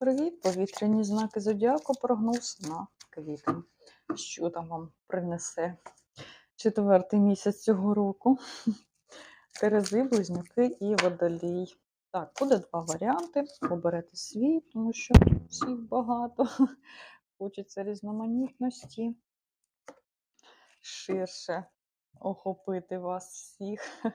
Привіт, повітряні знаки зодіаку, прогноз на квітень. Що там вам принесе четвертий місяць цього року? Терези, близнюки і водолій. Так, буде два варіанти. Оберете свій, тому що всіх багато. Хочеться різноманітності. Ширше охопити вас всіх.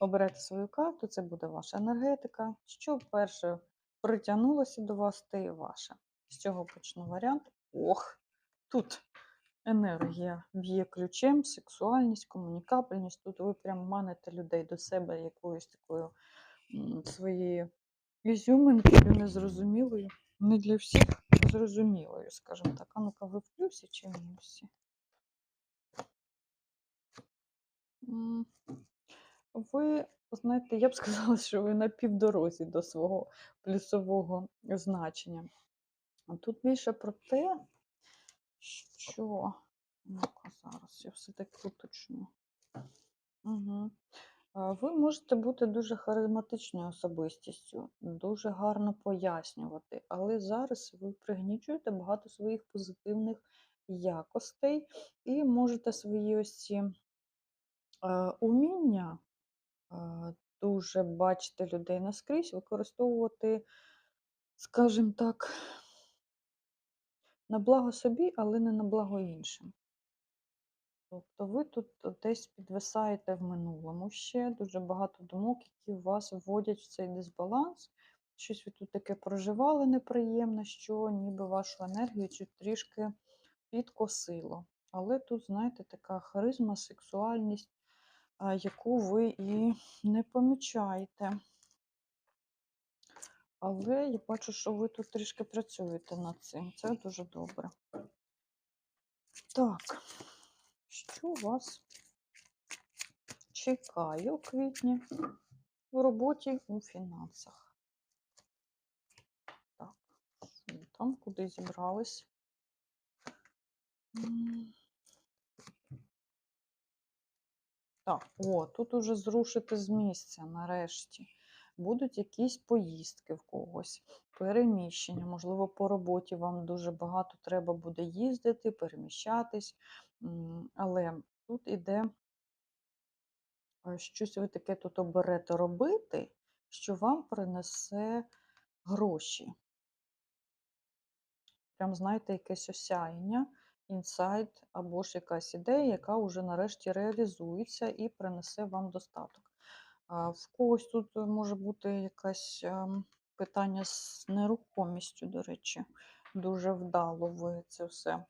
Оберете свою карту, це буде ваша енергетика. Що перше притягнулося до вас, те і ваше. З цього почну варіант. Ох, тут енергія б'є ключем, сексуальність, комунікабельність. Тут ви прям маните людей до себе якоюсь такою своєю ізюминкою, незрозумілою. Не для всіх зрозумілою, скажімо так. А ну-ка, ви в плюсі чи в мінусі? Ви, знаєте, я б сказала, що ви на півдорозі до свого плюсового значення. А тут більше про те, що. Ну-ка, зараз я все-таки уточню. Угу. Ви можете бути дуже харизматичною особистістю, дуже гарно пояснювати, але зараз ви пригнічуєте багато своїх позитивних якостей і можете свої ось ці е, уміння дуже бачити людей наскрізь, використовувати, скажімо так, на благо собі, але не на благо іншим. Тобто ви тут десь підвисаєте в минулому ще дуже багато думок, які вас вводять в цей дисбаланс. Щось ви тут таке проживали неприємне, що ніби вашу енергію чуть трішки підкосило. Але тут, знаєте, така харизма, сексуальність, яку ви і не помічаєте. Але я бачу, що ви тут трішки працюєте над цим. Це дуже добре. Так, що вас чекає у квітні в роботі у фінансах? Так, там куди зібрались? Так, о, тут уже зрушити з місця нарешті. Будуть якісь поїздки в когось, переміщення, можливо, по роботі вам дуже багато треба буде їздити, переміщатись. Але тут іде е, щось ви таке тут оберете робити, що вам принесе гроші. Прям, знаєте, якесь осяяння, інсайт або ж якась ідея, яка вже нарешті реалізується і принесе вам достаток. В когось тут може бути якесь ем, питання з нерухомістю, до речі, дуже вдало ви це все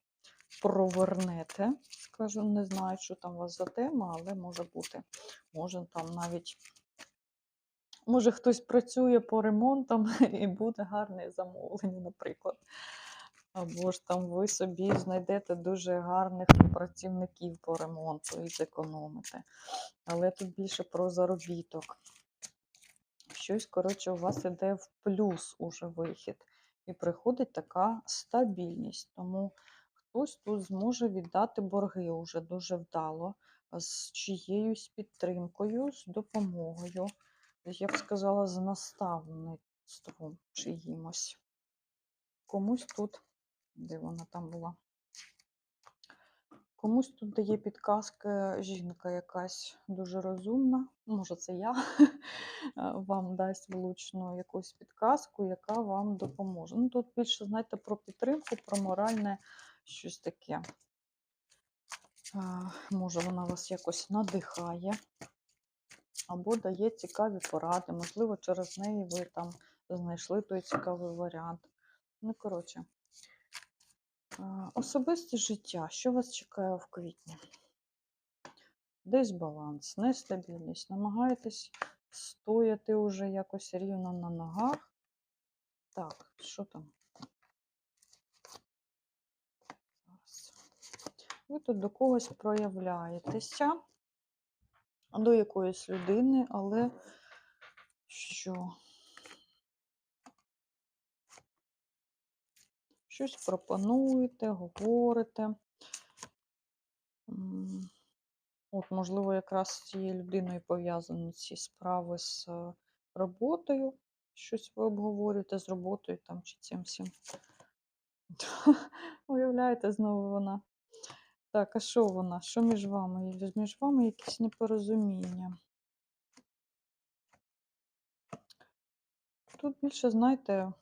провернете. Скажу, не знаю, що там у вас за тема, але може бути. Може там навіть. Може, хтось працює по ремонтам і буде гарне замовлення, наприклад. Або ж там ви собі знайдете дуже гарних працівників по ремонту і зекономите. Але тут більше про заробіток. Щось, коротше, у вас іде в плюс уже вихід. І приходить така стабільність. Тому хтось тут зможе віддати борги уже дуже вдало, з чиєюсь підтримкою, з допомогою. Я б сказала, з наставництвом чиїмось. Комусь тут, де вона там була? Комусь тут дає підказки жінка якась дуже розумна, може це я, вам дасть влучну якусь підказку, яка вам допоможе. Ну, Тут більше, знаєте, про підтримку, про моральне щось таке. Може, вона вас якось надихає або дає цікаві поради. Можливо, через неї ви там знайшли той цікавий варіант. Ну, коротше. Особисте життя. Що вас чекає в квітні? Дисбаланс, нестабільність. Намагаєтесь стояти уже якось рівно на ногах. Так, що там? Ви тут до когось проявляєтеся, до якоїсь людини, але що? Щось пропонуєте, говорите. От, можливо, якраз з цією людиною пов'язані ці справи з е, роботою, щось ви обговорюєте з роботою там чи цим всім. Уявляєте, знову вона. Так, а що вона? Що між вами? Між вами якісь непорозуміння. Тут більше, знаєте,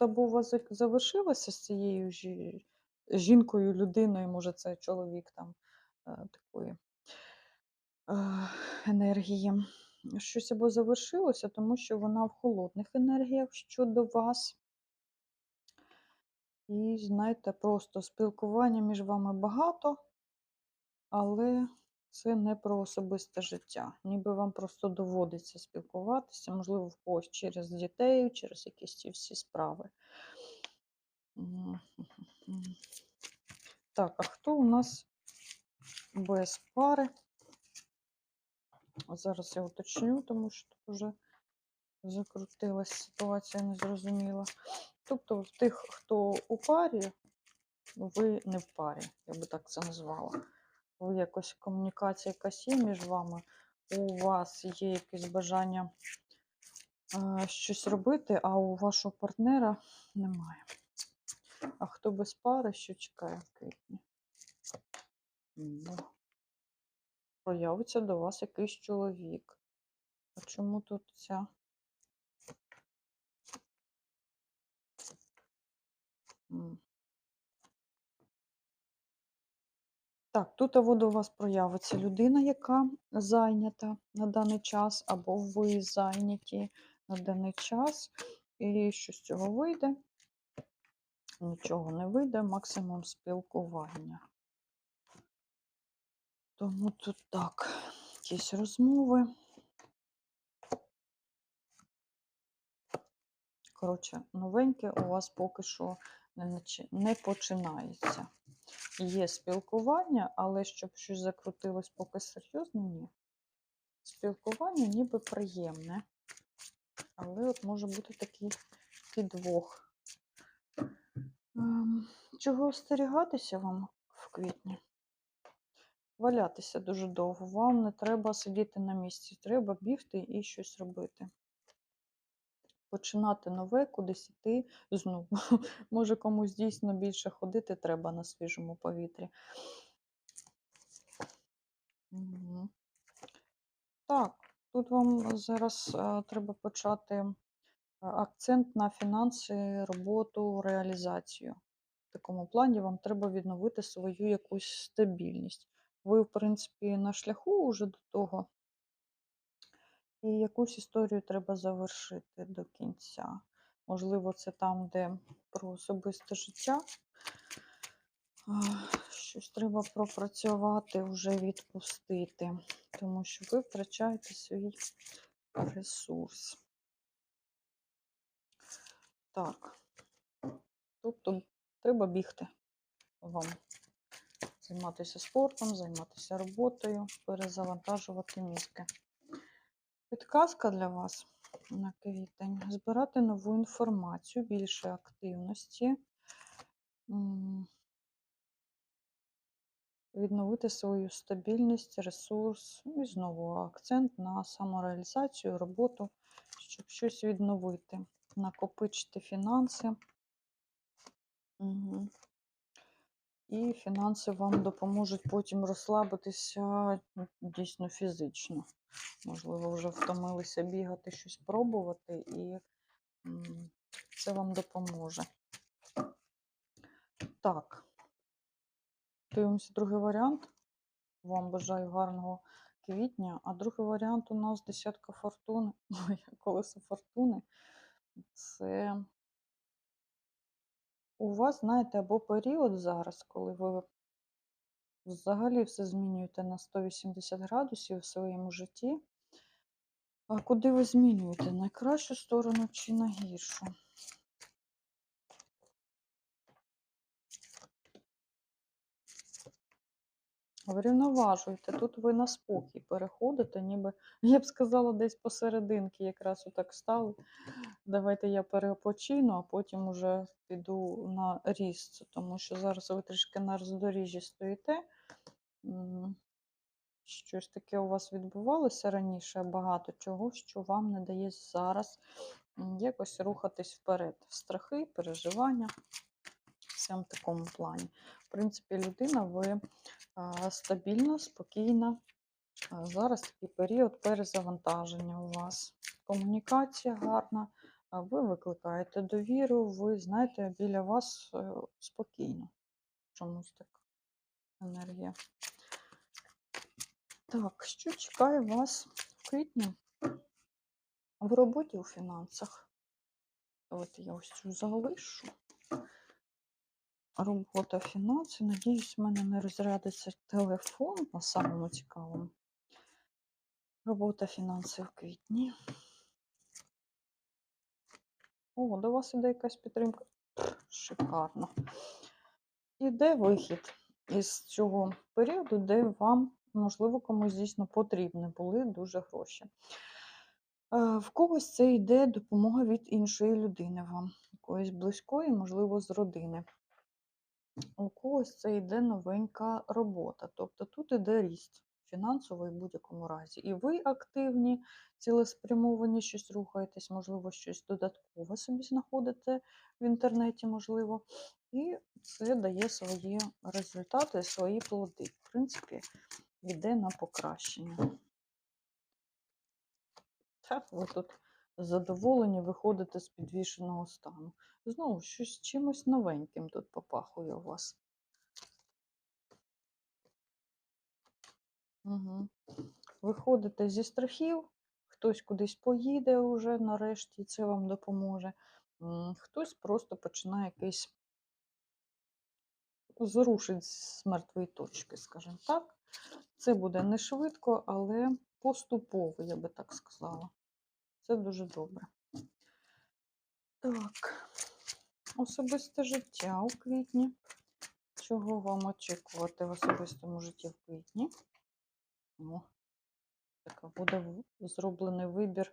тут або у вас завершилося з цією жінкою, людиною, може, це чоловік там е, такої е, енергії. Щось або завершилося, тому що вона в холодних енергіях щодо вас. І, знаєте, просто спілкування між вами багато, але це не про особисте життя. Ніби вам просто доводиться спілкуватися, можливо, в когось через дітей, через якісь ці всі справи. Так, а хто у нас без пари? Зараз я уточню, тому що тут вже закрутилась ситуація незрозуміла. Тобто, в тих, хто у парі, ви не в парі, я би так це назвала. Якось комунікація якась є між вами, у вас є якесь бажання е, щось робити, а у вашого партнера немає. А хто без пари, що чекає в квітні? Ну, Проявиться до вас якийсь чоловік. А чому тут ця? Так, тут або до вас проявиться людина, яка зайнята на даний час, або ви зайняті на даний час. І що з цього вийде? Нічого не вийде, максимум спілкування. Тому тут так, якісь розмови. Коротше, новеньке у вас поки що не починається. Є спілкування, але щоб щось закрутилось поки серйозно, ні. Спілкування ніби приємне. Але от може бути такий підвох. Ем, Чого остерігатися вам в квітні? Валятися дуже довго. Вам не треба сидіти на місці, треба бігти і щось робити. Починати нове, кудись іти знову. Може комусь дійсно більше ходити треба на свіжому повітрі. Так, тут вам зараз е, треба почати е, акцент на фінанси, роботу, реалізацію. В такому плані вам треба відновити свою якусь стабільність. Ви, в принципі, на шляху вже до того, і якусь історію треба завершити до кінця. Можливо, це там, де про особисте життя. Щось треба пропрацювати, вже відпустити, тому що ви втрачаєте свій ресурс. Так. Тобто треба бігти вам. Займатися спортом, займатися роботою, перезавантажувати мізки. Підказка для вас на квітень. Збирати нову інформацію, більше активності. Відновити свою стабільність, ресурс. І знову акцент на самореалізацію, роботу, щоб щось відновити, накопичити фінанси. Угу. І фінанси вам допоможуть потім розслабитися дійсно фізично. Можливо, вже втомилися бігати, щось пробувати, і це вам допоможе. Так, дивимося другий варіант. Вам бажаю гарного квітня. А другий варіант у нас десятка фортуни. Колесо фортуни. Це у вас, знаєте, або період зараз, коли ви взагалі все змінюєте на 180 градусів в своєму житті. А куди ви змінюєте? На кращу сторону чи на гіршу? Врівноважуйте. Тут ви на спокій переходите, ніби, я б сказала, десь посерединки якраз отак стали. Давайте я перепочину, а потім уже піду на ріст, тому що зараз ви трішки на роздоріжжі стоїте. Щось таке у вас відбувалося раніше, багато чого, що вам не дає зараз якось рухатись вперед. Страхи, переживання. Все в такому плані. В принципі, людина, ви стабільна, спокійна. Зараз такий період перезавантаження у вас. Комунікація гарна, ви викликаєте довіру, ви знаєте, біля вас е, спокійно. Чомусь так енергія. Так, що чекає вас в квітні в роботі у фінансах? От я ось цю залишу. Робота фінанси. Надіюсь, в мене не розрядиться телефон на самому цікавому. Робота фінанси в квітні. О, до вас іде якась підтримка. Шикарно. Іде вихід із цього періоду, де вам, можливо, комусь дійсно потрібні були дуже гроші. Е, В когось це йде допомога від іншої людини вам, якоїсь близької, можливо, з родини. У когось це йде новенька робота. Тобто тут іде ріст фінансовий в будь-якому разі. І ви активні, цілеспрямовані, щось рухаєтесь, можливо, щось додаткове собі знаходите в інтернеті, можливо. І це дає свої результати, свої плоди. В принципі, йде на покращення. Так, ви тут задоволені виходите з підвішеного стану. Знову щось чимось новеньким тут попахує у вас. Угу. Виходите зі страхів, хтось кудись поїде уже нарешті, це вам допоможе. Хтось просто починає якийсь зрушить з мертвої точки, скажімо так. Це буде не швидко, але поступово, я би так сказала. Це дуже добре. Так, особисте життя у квітні. Чого вам очікувати в особистому житті в квітні? О, так буде зроблений вибір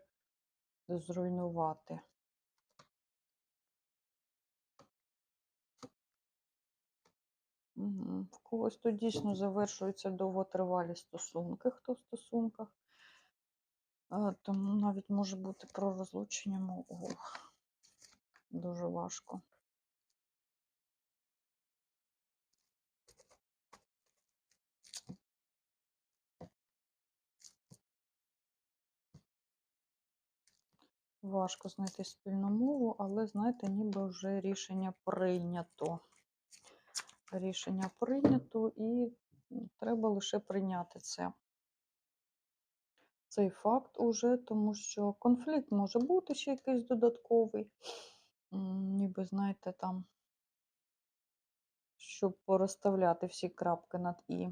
зруйнувати. Угу. В когось тут дійсно завершуються довготривалі стосунки, хто в стосунках. А, Тому навіть може бути про розлучення. мо- Ох, дуже важко. Важко знайти спільну мову, але, знаєте, ніби вже рішення прийнято. Рішення прийнято і треба лише прийняти це. Цей факт уже, тому що конфлікт може бути ще якийсь додатковий. Ніби, знаєте, там, щоб порозставляти всі крапки над І.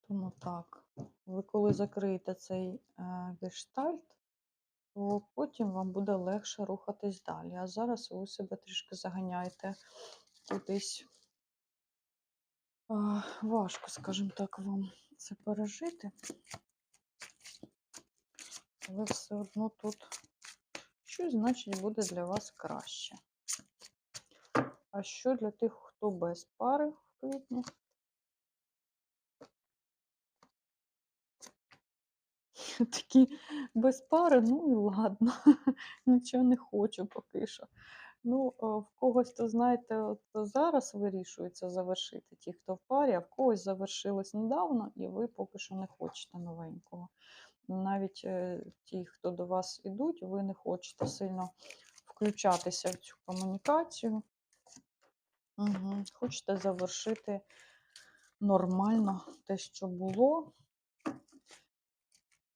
Тому так, ви коли закриєте цей е, гештальт, то потім вам буде легше рухатись далі. А зараз ви себе трішки заганяєте кудись. Важко, скажімо так, вам це пережити. Але все одно тут щось, значить, буде для вас краще. А що для тих, хто без пари в квітні? Такі без пари, ну і ладно, нічого не хочу поки що. Ну, е, в когось, то знаєте, от зараз вирішується завершити ті, хто в парі, а в когось завершилось недавно, і ви поки що не хочете новенького. Навіть е, ті, хто до вас ідуть, ви не хочете сильно включатися в цю комунікацію. Угу. Хочете завершити нормально те, що було.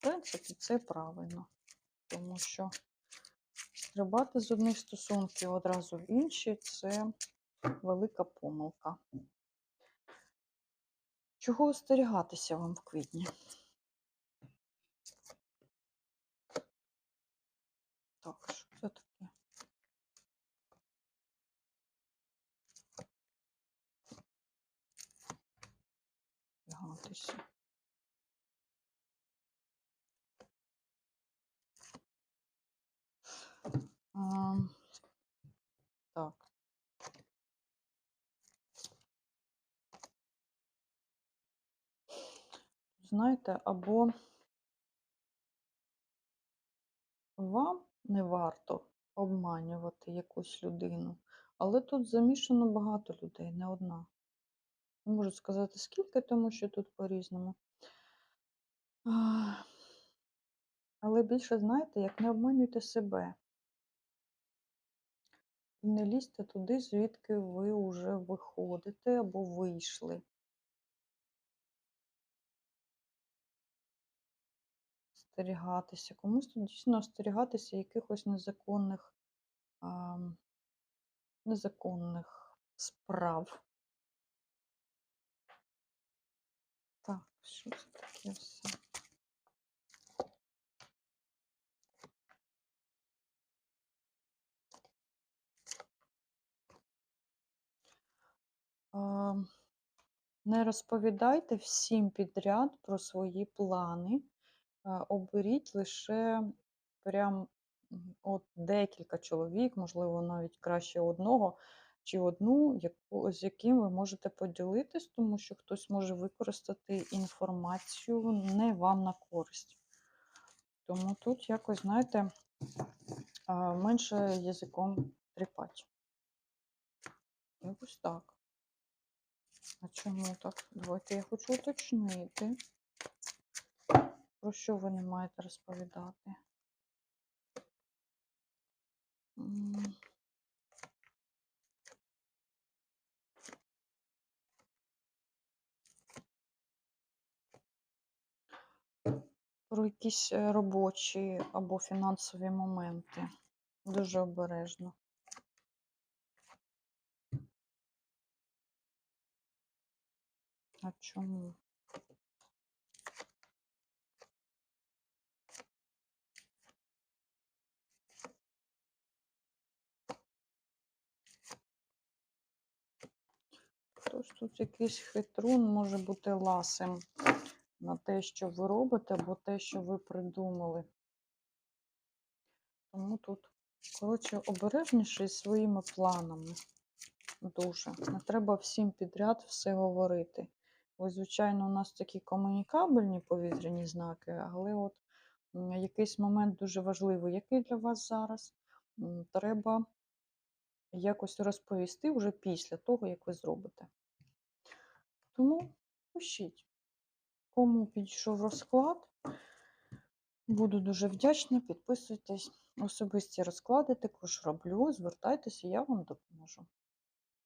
Принципі, це правильно, тому що стрибати з одних стосунків одразу в інші це велика помилка. Чого остерігатися вам в квітні? Так, що це таке? Остерігатися. Так. Знаєте, або вам не варто обманювати якусь людину, але тут замішано багато людей, не одна. Не можу сказати скільки, тому що тут по-різному. Але більше, знаєте, як не обманюйте себе. Не лізьте туди, звідки ви вже виходите або вийшли. Остерігатися. Комусь тут дійсно остерігатися якихось незаконних, ам, незаконних справ. Так, що це таке Не розповідайте всім підряд про свої плани. Е, Оберіть лише прям от декілька чоловік, можливо, навіть краще одного чи одну, яку, з яким ви можете поділитись, тому що хтось може використати інформацію не вам на користь. Тому тут якось, знаєте, менше язиком тріпать. Якось так. А чому так? Давайте я хочу уточнити, про що ви не маєте розповідати. Про якісь е, робочі або фінансові моменти. Дуже обережно. А чому? Тож тут якийсь хитрун може бути ласим на те, що ви робите, або те, що ви придумали. Тому тут, коротше, обережніше зі своїми планами. Дуже. Не треба всім підряд все говорити. Ось, звичайно, у нас такі комунікабельні повітряні знаки, але от якийсь момент дуже важливий, який для вас зараз, треба якось розповісти вже після того, як ви зробите. Тому пишіть, кому підійшов розклад. Буду дуже вдячна, підписуйтесь. Особисті розклади також роблю. Звертайтеся, я вам допоможу.